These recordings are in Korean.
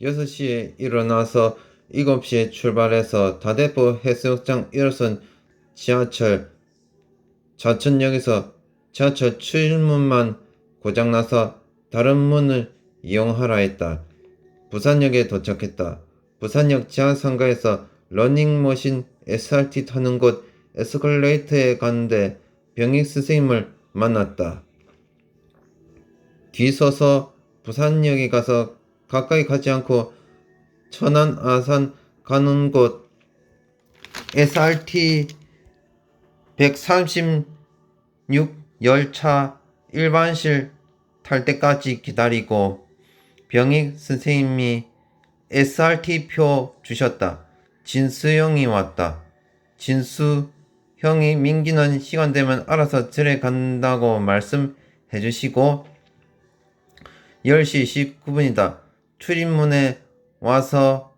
6시에 일어나서 7시에 출발해서 다대포 해수욕장 1호선 지하철 자천역에서 지하철 출문만 고장나서 다른 문을 이용하라 했다. 부산역에 도착했다. 부산역 지하상가에서 러닝머신 SRT 타는 곳 에스컬레이터에 가는데 병익 선생님을 만났다. 뒤서서 부산역에 가서 가까이 가지 않고 천안 아산 가는 곳 SRT 136 열차 일반실 탈 때까지 기다리고 병익 선생님이 SRT 표 주셨다. 진수 형이 왔다. 진수 형이 민기는 시간 되면 알아서 절에 간다고 말씀해 주시고 10시 19분이다. 출입문에 와서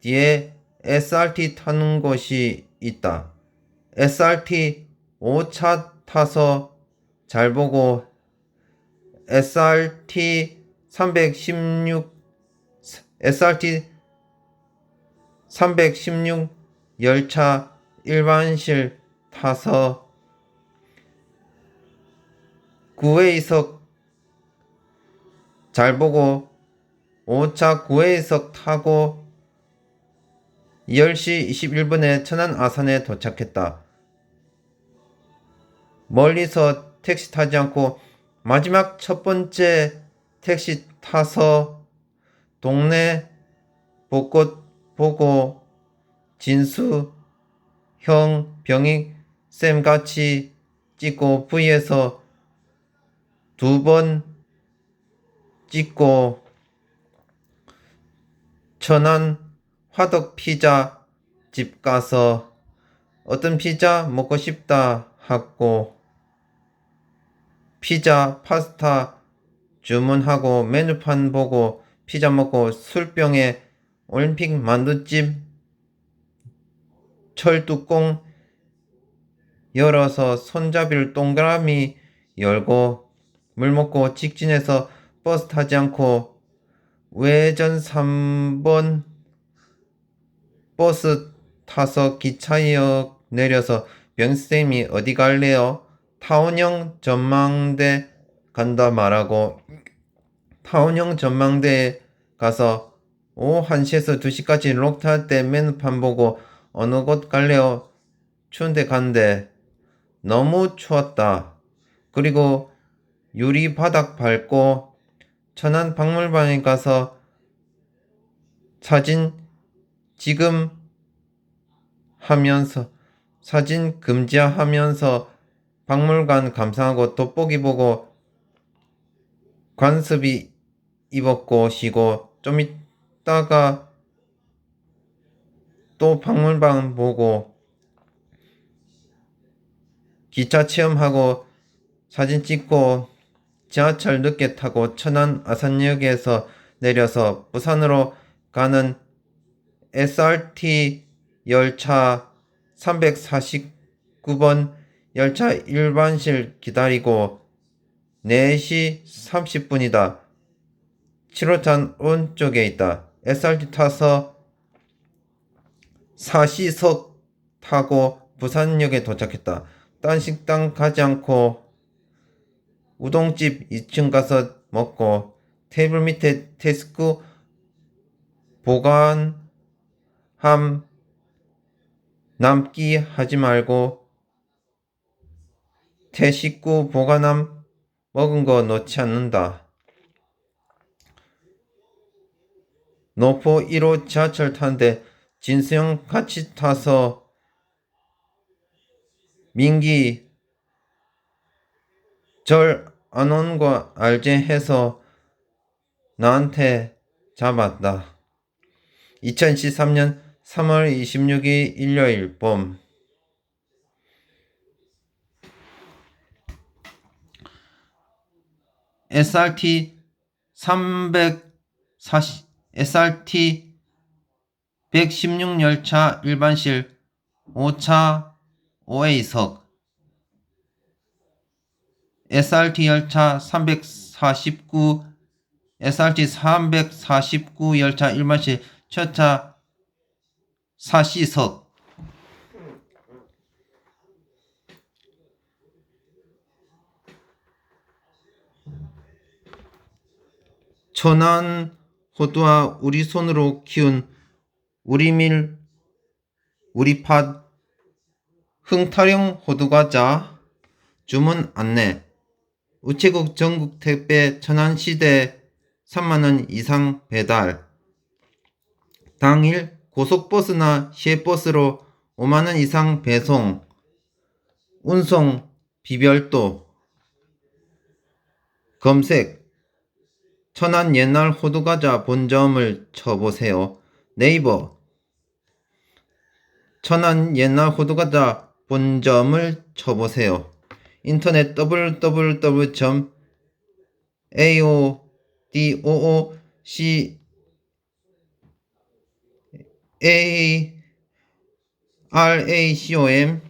뒤에 SRT 타는 곳이 있다. SRT 5차 타서 잘 보고 SRT 316 SRT 316 열차 일반실 타서 구회의석 잘 보고 5차 구회의석 타고 10시 21분에 천안 아산에 도착했다. 멀리서 택시 타지 않고 마지막 첫 번째 택시 타서 동네 벚꽃 보고 진수 형 병익 쌤 같이 찍고 V에서 두 번 찍고 천안 화덕 피자 집 가서 어떤 피자 먹고 싶다 하고 피자 파스타 주문하고 메뉴판 보고 피자 먹고 술병에 올림픽 만두집 철뚜껑 열어서 손잡이를 동그라미 열고 물 먹고 직진해서 버스 타지 않고 외전 3번 버스 타서 기차역 내려서 병쌤이 어디 갈래요? 타운형 전망대 간다 말하고 타운형 전망대에 가서 오후 1시에서 2시까지 록탈 때 메뉴판 보고 어느 곳 갈래요? 추운데 간대. 너무 추웠다. 그리고 유리 바닥 밟고 천안 박물관에 가서 사진 지금 하면서 사진 금지하면서 박물관 감상하고 돋보기 보고 관습이 입었고 쉬고 좀 있다가 또 박물관 보고 기차 체험하고 사진 찍고 지하철 늦게 타고 천안 아산역에서 내려서 부산으로 가는 SRT 열차 349번 열차 일반실 기다리고 4시 30분이다. 7호탄 오른쪽에 있다. SRT 타서 사시석 타고 부산역에 도착했다. 딴 식당 가지 않고 우동집 2층 가서 먹고 테이블 밑에 데스크 보관함 남기 하지 말고 태식구 보관함 먹은 거 넣지 않는다. 노포 1호 지하철 타는데 진수형 같이 타서 민기 절 안온거 알지 해서 나한테 잡았다. 2013년 3월 26일 일요일 봄 SRT 340 SRT 116 열차 일반실 5차 5회석 SRT 열차 349 SRT 349 열차 일반시 첫차 사시석. 천안 호두와 우리 손으로 키운 우리 밀 우리 팥 흥타령 호두과자 주문 안내 우체국 전국 택배 천안시대 3만원 이상 배달 당일 고속버스나 시외버스로 5만원 이상 배송 운송 비별도 검색 천안 옛날 호두과자 본점을 쳐보세요. 네이버 천안 옛날 호두과자 본점을 쳐보세요. 인터넷 www.aodooc a racom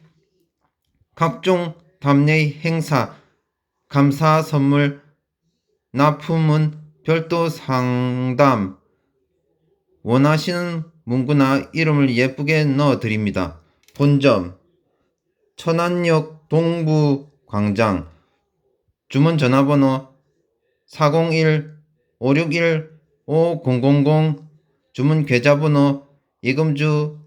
각종 답례 행사 감사 선물 납품은 별도 상담 원하시는 문구나 이름을 예쁘게 넣어 드립니다. 본점 천안역 동부 광장. 주문 전화번호 401-561-5000 주문 계좌번호 예금주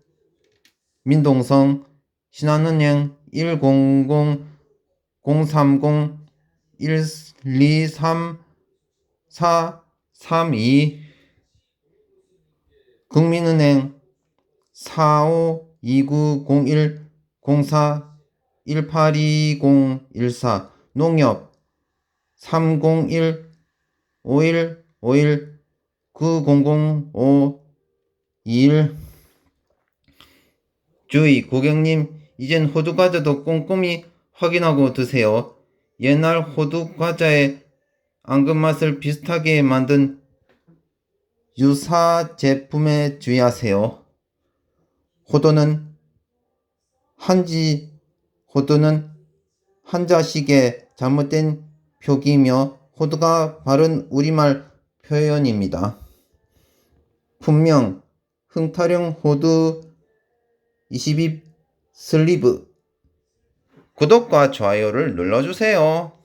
민동성 신한은행 100-030-123-432 국민은행 452901 04-182014 농협 301 5151 900 521 주의 고객님 이젠 호두과자도 꼼꼼히 확인하고 드세요. 옛날 호두과자의 앙금맛을 비슷하게 만든 유사 제품에 주의하세요. 호도는 한지 호두는 한자식의 잘못된 표기이며 호두가 바른 우리말 표현입니다. 분명 흥타령 호두 22 슬리브 구독과 좋아요를 눌러주세요.